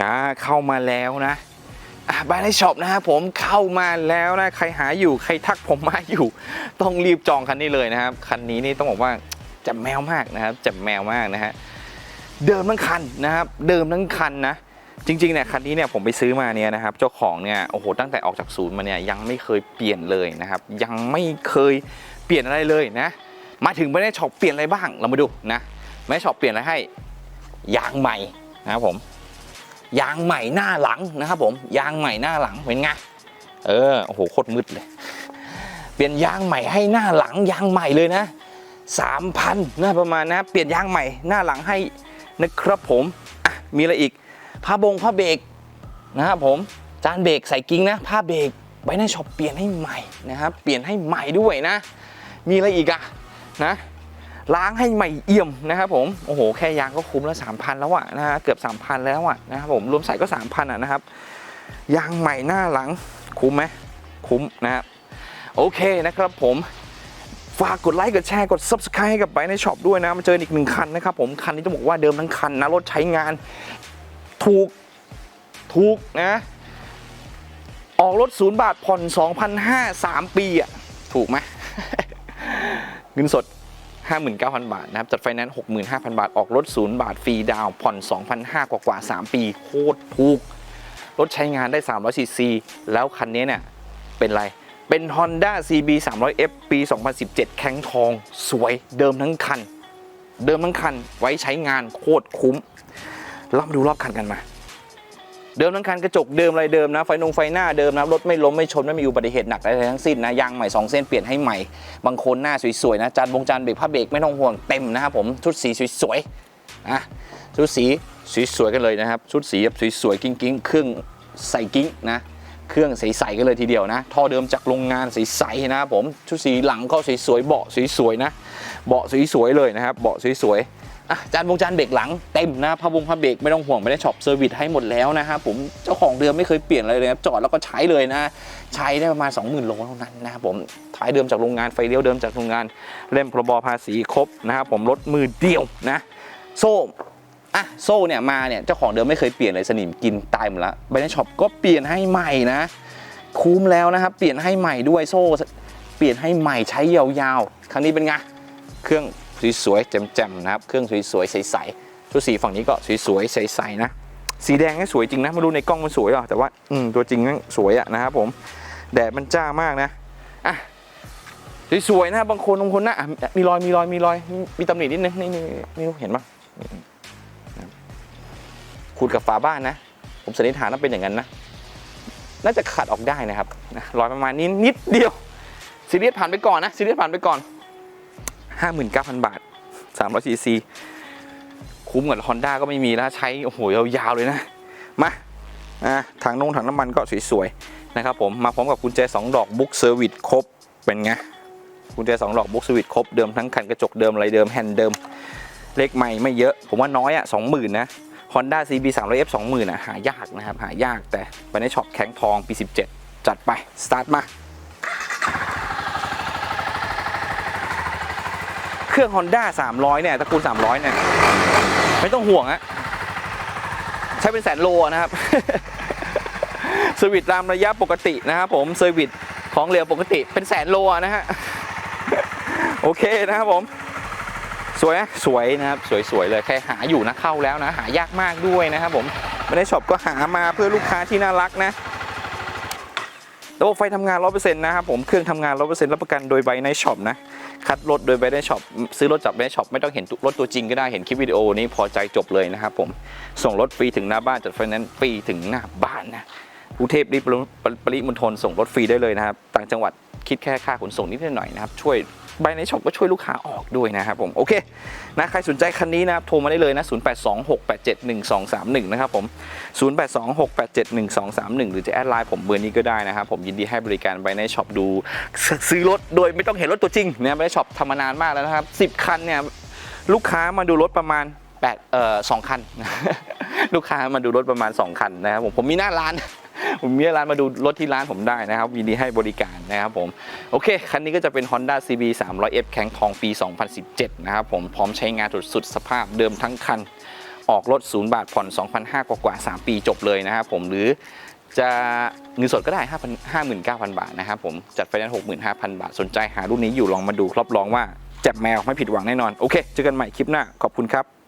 อ่าเข้ามาแล้วนะอ่าบายในช็อปนะครับผมเข้ามาแล้วนะใครหาอยู่ใครทักผมมาอยู่ ต้องรีบจองคันนี้เลยนะครับ คันนี้นี่ต้องบอกว่าจะแมวมากนะครับจะแมวมากนะฮะเดิมทั้งคันนะครับ เดิมทั้งคันนะจริงๆเนี่ยคันนี้เนี่ยผมไปซื้อมาเนี่ยนะครับเจ้าของเนี่ยโอ้โหตั้งแต่ออกจากศูนย์มาเนี่ยยังไม่เคยเปลี่ยนเลยนะครับ ยังไม่เคยเปลี่ยนอะไรเลยนะ มาถึงไม่ได้ช็อปเปลี่ยนอะไรบ้างเรามาดูนะไม่ช็อปเปลี่ยนอะไรให้ยางใหม่นะครับผม ยางใหม่หน้าหลังนะครับผมยางใหม่หน้าหลังเป็นไงเออโอ้โหโคตรมืดเลย เปลี่ยนยางใหม่ให้หน้าหลังยางใหม่เลยนะสามพันนะประมาณนะ เปลี่ยนยางใหม่หน้าหลังให้นะครับผมอะมีอะไรอีกผ้าบงผ้าเบรกนะครับผมจานเบรกใส่กิ้งนะผ้าเบรกไว้ในช็อปเปลี่ยนให้ใหม่นะครับเปลี่ยนให้ใหม่ด้วยนะ มีอะไรอีกอะนะ ล้างให้ใหม่เอี่ยมนะครับผมโอ้โหแค่ยางก็คุ้มแล้วสามพันแล้วอะนะฮะเกือบสามพันแล้วอะนะครับผมรวมใส่ก็สามพันอะนะครับยางใหม่หน้าหลังคุ้มไหมคุ้มนะครับโอเคนะครับผมฝากกดไลค์กดแชร์กด subscribe ให้กับไปในช็อปด้วยนะมาเจออีกหนึ่งคันนะครับผมคันนี้ต้องบอกว่าเดิมทั้งคันนะรถใช้งานถูกถูกนะออกรถศูนย์บาทผ่อน2,500 3ปีอะถูกไหมเงินสด 59,000 บาทนะครับจัดไฟแนนซ์65,000 บาท ออกรถศูนย์บาท ฟรีดาวผ่อน 2,500 กว่ากว่า 3 ปี โคตรถูก รถใช้งานได้300ซีซี แล้วคันนี้เนี่ย เป็นไร เป็น Honda CB 300F ปี 2017 แข้งทอง สวยเดิมทั้งคัน เดิมทั้งคันไว้ใช้งานโคตรคุ้มเรามาดูรอบคันกันมา เดิมทั้งคันกระจกเดิมอะไรเดิมนะไฟนงไฟหน้าเดิมนะรถไม่ล้มไม่ชนไม่มีอุบัติเหตุหนักอะไรทั้งสิ้นนะยางใหม่ 2 เส้นเปลี่ยนให้ใหม่ บางคนหน้าสวยๆนะจานบงจานเบรกผ้าเบรกไม่ต้องห่วงเต็มนะครับผมชุดสีสวยๆนะชุดสีสวยๆกันเลยนะครับชุดสีสวยๆกิ้งๆเครื่องใส่กิ้งนะ เครื่องใสๆกันเลยทีเดียวนะ ท่อเดิมจากโรงงานใสๆนะครับผมชุดสีหลังก็สวยๆเบาะสวยๆนะ เบาะสวยๆเลยนะครับ เบาะสวยๆอะจานวงจานเบรกหลังเต็มนะผ้าวงผ้าเบรกไม่ต้องห่วงไม่ได้ช็อปเซอร์วิสให้หมดแล้วนะครับผมเจ้าของเดิมไม่เคยเปลี่ยนอะไรเลยครับจอดแล้วก็ใช้เลยนะ ใช้ได้ประมาณ 20,000โลเท่านั้นนะครับผมท้ายเดิมจากโรงงานไฟเลี้ยวเดิมจากโรงงานเล่มพรบภาษีครบนะครับผมรถมือเดียวนะ โซ่ อะโซ่เนี่ยมาเนี่ยเจ้าของเดิมไม่เคยเปลี่ยนเลยสนิมกินตายหมดละไบในช็อปก็เปลี่ยนให้ใหม่นะ คุ้มแล้วนะครับ เปลี่ยนให้ใหม่ด้วยโซ่ เปลี่ยนให้ใหม่ใช้ยาวๆ ครั้งนี้เป็นไงเครื่องสวยๆแจ่มๆนะครับ เครื่องสวยๆใสๆชุดสีฝั่งนี้ก็สวยๆใสๆนะสีแดงนี่สวยจริงนะไม่รู้ในกล้องมันสวยหรอแต่ว่าอืมตัวจริงนั่นสวยอะนะครับผมแดดมันจ้ามากนะอะสวยๆนะบางคนบางคนนะอะมีรอยมีรอยมีรอยมีตำหนินิดนึงนี่นี่นี่เห็นปะ ขูดกับฝาบ้านนะ ผมสันนิษฐานว่าเป็นอย่างนั้นนะ น่าจะขัดออกได้นะครับนะรอยประมาณนี้นิดเดียวซีเรียสผ่านไปก่อนนะซีเรียสผ่านไปก่อน 59,000 บาท300ซีซีคุ้มกับ Honda ก็ไม่มีแล้วใช้โอ้โหยาวๆเลยนะ มาอะถังนงถังน้ำมันก็สวยๆนะครับผมมาพร้อมกับกุญแจ 2 ดอกบุ๊กเซอร์วิสครบเป็นไงกุญแจ 2 ดอกบุ๊กเซอร์วิสครบเดิมทั้งคันกระจกเดิมอะไรเดิมแฮนด์เดิม เลขใหม่ไม่เยอะ ผมว่าน้อยอะ20,000นะ Honda CB 300F 20,000อะหายากนะครับ หายากแต่ไปในช็อปแข็งทองปี 17 จัดไป สตาร์ทมา เครื่อง Honda 300 เนี่ยตระกูล 300 เนี่ย ไม่ต้องห่วงอะใช้เป็นแสนโลนะครับเซอร์วิสตามระยะปกตินะครับผมเซอร์วิสของเหลวปกติเป็นแสนโลนะฮะ โอเคนะครับผม สวยนะสวยนะครับสวยๆเลยใครหาอยู่นะเข้าแล้วนะ หายากมากด้วยนะครับผมไม่ได้ช็อปก็หามาเพื่อลูกค้าที่น่ารักนะระบบไฟทำงาน 100%นะครับผม เครื่องทำงาน 100%รับประกันโดยใบในช็อปนะ คัดรถโดยใบในช็อป ซื้อรถจากใบในช็อปไม่ต้องเห็นรถตัวจริงก็ได้ เห็นคลิปวิดีโอนี้พอใจจบเลยนะครับผม ส่งรถฟรีถึงหน้าบ้านจัดไฟแนนซ์ฟรีถึงหน้าบ้านนะกรุงเทพรีบปริมณฑลส่งรถฟรีได้เลยนะครับ ต่างจังหวัดคิดแค่ค่าขนส่งนิดหน่อยนะครับ ช่วย ใบในช็อปก็ช่วยลูกค้าออกด้วยนะครับผมโอเคนะใครสนใจคันนี้นะครับโทรมาได้เลยนะ 0826871231 นะครับผม 0826871231 หรือจะแอดไลน์ผมเบอร์นี้ก็ได้นะครับผมยินดีให้บริการไปในช็อปดู ซื้อรถโดยไม่ต้องเห็นรถตัวจริงนะไปในช็อปทำมานานมากแล้วนะครับ 10 คันเนี่ยลูกค้ามาดูรถประมาณ8เอ่อ2คัน ลูกค้ามาดูรถประมาณ 2 คันนะครับผมผมมีหน้าร้าน ผมมีร้านมาดูรถที่ร้านผมได้นะครับยินดีให้บริการนะครับผมโอเค คันนี้ก็จะเป็น Honda CB 300F แข็งทองปี 2017 นะครับผมพร้อมใช้งานสุดๆสภาพเดิมทั้งคัน ออกรถศูนย์บาทผ่อน 2,500กว่ากว่า 3 ปีจบเลยนะครับผมหรือจะเงินสดก็ได้5,000 59,000 บาทนะครับผมจัดไฟแนนซ์65,000 บาท สนใจหารุ่นนี้อยู่ลองมาดูรับรองว่าแจ็บแมวไม่ผิดหวังแน่นอน โอเค เจอกันใหม่คลิปหน้า ขอบคุณครับ